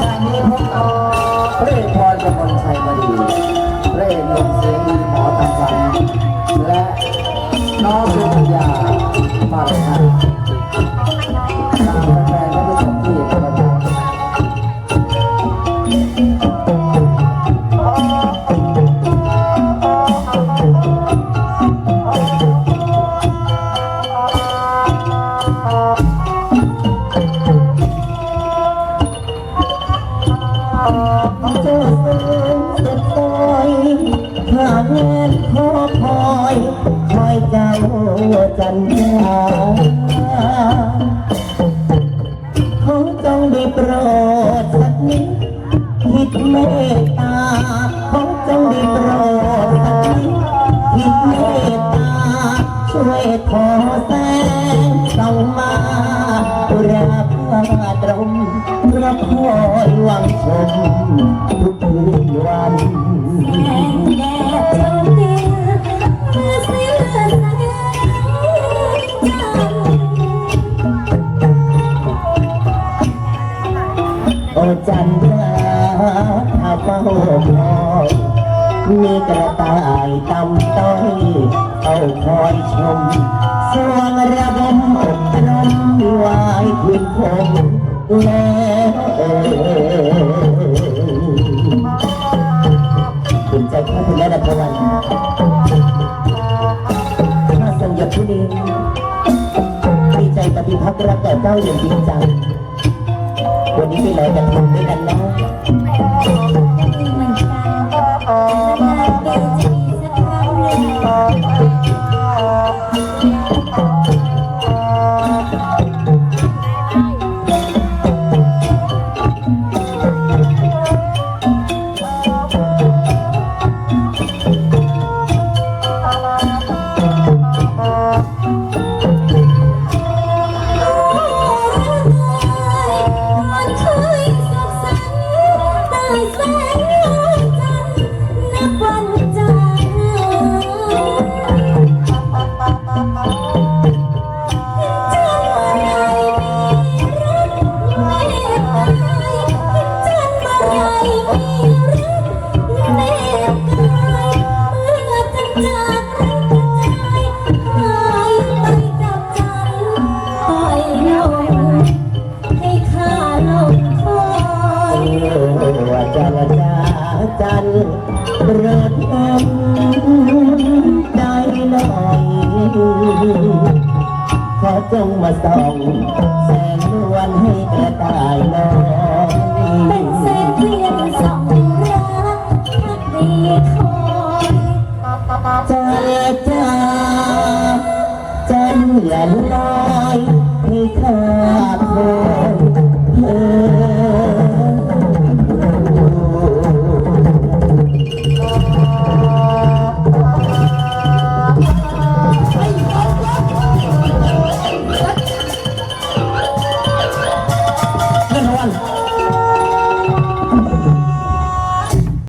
ชาตินี้พบกับพระเอกพรกมลชัยมณีพระเอกหนุ่มเสียงดีหมอทำฟันและน้องสุริยาปารินาฝากแฟนๆและผู้ชมที่เคารพรักเจ็บซอยหาเงินขอคอยคอยเจ้าจันทราเขาต้องได้โปรดสักนิดคิดเมตตาเขาต้องได้โปรดสักนิดคิดเมตตาช่วยขอแสงส่องมา รับว่าตรงรับคอยหวังชมทุกคืนวันแสงแดดจงเดือดเมื่อเสียแสงจันต์โอ้จันทราถ้าเฝ้าคอยมีกระต่ายตำต้อยเอาคอยชมสวงระบมอบร คืนคมแล้วเอ่ยคุณใจแค่คุณและดับวันถ้าทรงหยดที่นี้มีใจปฏิพักรักแต่เจ้าอย่างจริงจังวันนี้ไปลอยกระทงด้วยกันนะ ละจาจันโปรดอมใจหน่อยขอจงมาส่องแสงนวลให้กระต่ายน้อยเป็นแสงเพียงสองรักพักดีคอยจันจ้าจันอย่าลอยให้ข้าโผล่